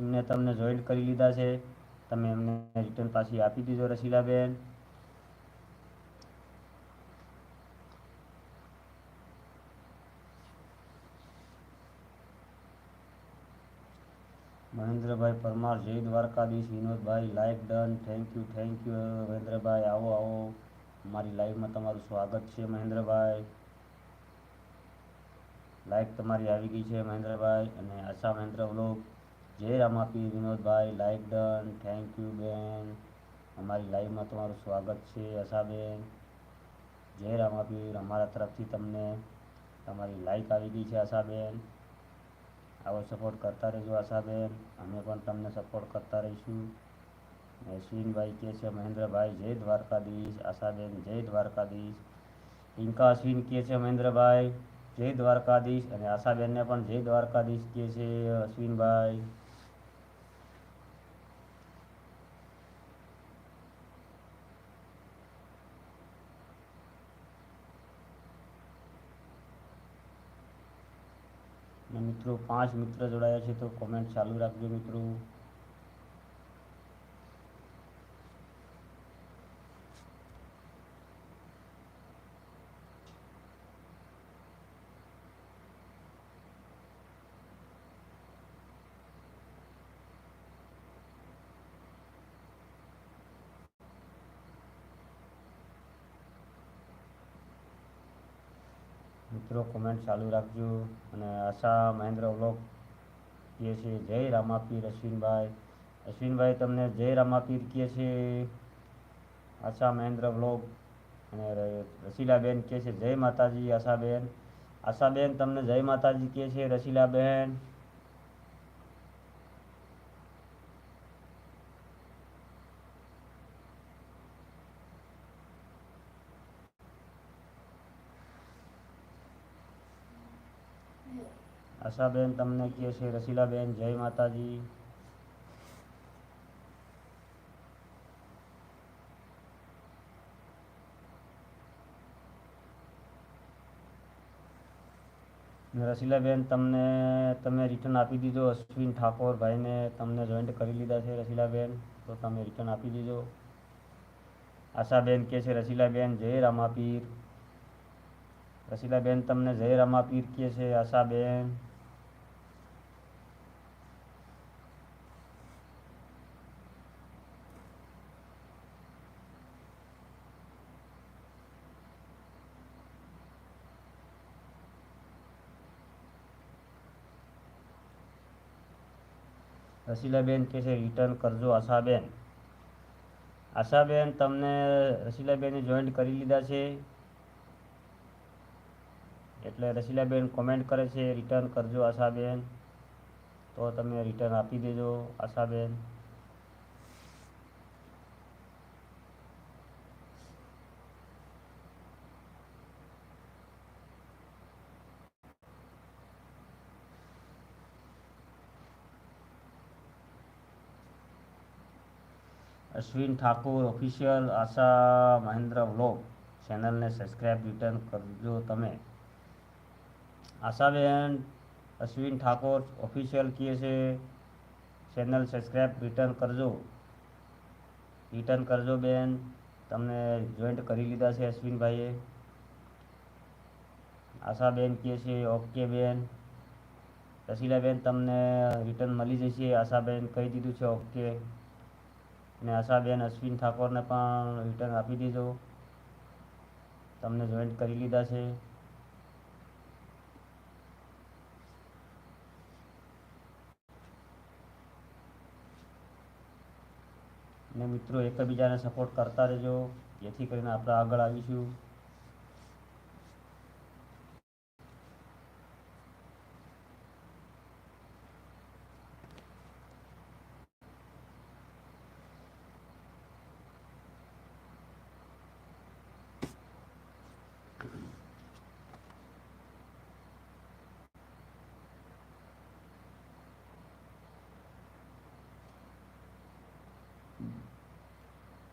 એમને તમને જોઈન્ટ કરી લીધા છે. તમે એમને રિટર્ન પાછી આપી દીધો રસીલાબેન મહેન્દ્રભાઈ પરમાર, જય Dwarkadhish, Vinodbhai like done thank you thank you મહેન્દ્રભાઈ. આવો આવો. મારી લાઈવમાં તમારું સ્વાગત છે, મહેન્દ્રભાઈ. લાઈક તમારી આવી ગઈ છે, મહેન્દ્રભાઈ. અને આશા, મહેન્દ્ર વ્લોગ જય રામાપી, Vinodbhai like done thank you બેન. અમારી લાઈવમાં તમારું સ્વાગત છે, આશાબેન. જય રામાપીર અમારા તરફથી તમને તમારી લાઈક આવી ગઈ છે, આશાબેન. આવો સપોર્ટ કરતા રહેજો, આશાબેન. અમે પણ તમને સપોર્ટ કરતા રહીશું. અશ્વિનભાઈ કહે છે, મહેન્દ્રભાઈ, જય દ્વારકાધીશ, આશાબેન, જય દ્વારકાધીશ. પિંકા અશ્વિન કહે છે, મહેન્દ્રભાઈ, જય દ્વારકાધીશ. અને આશાબેનને પણ જય દ્વારકાધીશ કહે છે અશ્વિનભાઈ મિત્રો પાંચ મિત્ર જોડાયા છે તો કોમેન્ટ ચાલુ રાખજો મિત્રો. મિત્રો કોમેન્ટ ચાલુ રાખજો. અને આશા મહેન્દ્ર વ્લોગ કહે છે જય રામાપીર અશ્વિનભાઈ. અશ્વિનભાઈ, તમને જય રામાપીર કહે છે આશા મહેન્દ્ર વ્લોગ અને રસીલાબેન કહે છે જય માતાજી, આશાબેન. આશાબેન, તમને જય માતાજી કહે છે રસીલાબેન. આશાબેન તમને કહે છે, રસીલાબેન, જય માતાજી. રસીલાબેન, તમને, તમે રિટર્ન આપી દીધો અશ્વિન ઠાકોર ભાઈને. તમને જોઈન્ટ કરી લીધા છે રસીલાબેન, તો તમે રિટર્ન આપી દીધો. આશાબેન કહે છે, રસીલાબેન, જય રામાપીર. રસીલાબેન, તમને જય રામાપીર કહે છે, આશાબેન. રસીલાબેન કે છે રિટર્ન કરજો આશાબેન. આશાબેન તમને રસીલાબેને જોઈન્ટ કરી લીધા છે. એટલે રસીલાબેન કોમેન્ટ કરે છે રિટર્ન કરજો આશાબેન. તો તમે રિટર્ન આપી દેજો આશાબેન. અશ્વિન ઠાકોર ઓફિશિયલ આશા મહેન્દ્ર વ્લોગ ચેનલને સબસ્ક્રાઈબ રિટર્ન કરજો તમે. આશાબેન અશ્વિન ઠાકોર ઓફિશિયલ કહે છે ચેનલ સબસ્ક્રાઈબ રિટર્ન કરજો. રિટર્ન કરજો બેન, તમને જોઈન્ટ કરી લીધા છે અશ્વિનભાઈએ. આશાબેન કહે છે ઓકે બેન. રસીલાબેન, તમને રિટર્ન મળી જશે. આશાબેન કહી દીધું છે ઓકે અને આશાબેન અશ્વિન ઠાકોરને પણ રિટર્ન આપી દીધો. તમને જોઈન્ટ કરી લીધા છે. અને મિત્રો, એકબીજાને સપોર્ટ કરતા રહેજો. જેથી કરીને આપણે આગળ આવીશું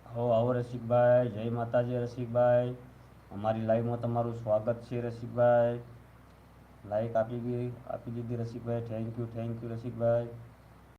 હો આવો રસિકભાઈ, જય માતાજી રસિકભાઈ. અમારી લાઈવમાં તમારું સ્વાગત છે રસિકભાઈ. લાઈક આપી ગઈ આપી દીધી રસિકભાઈ. Thank you thank you Rasikbhai.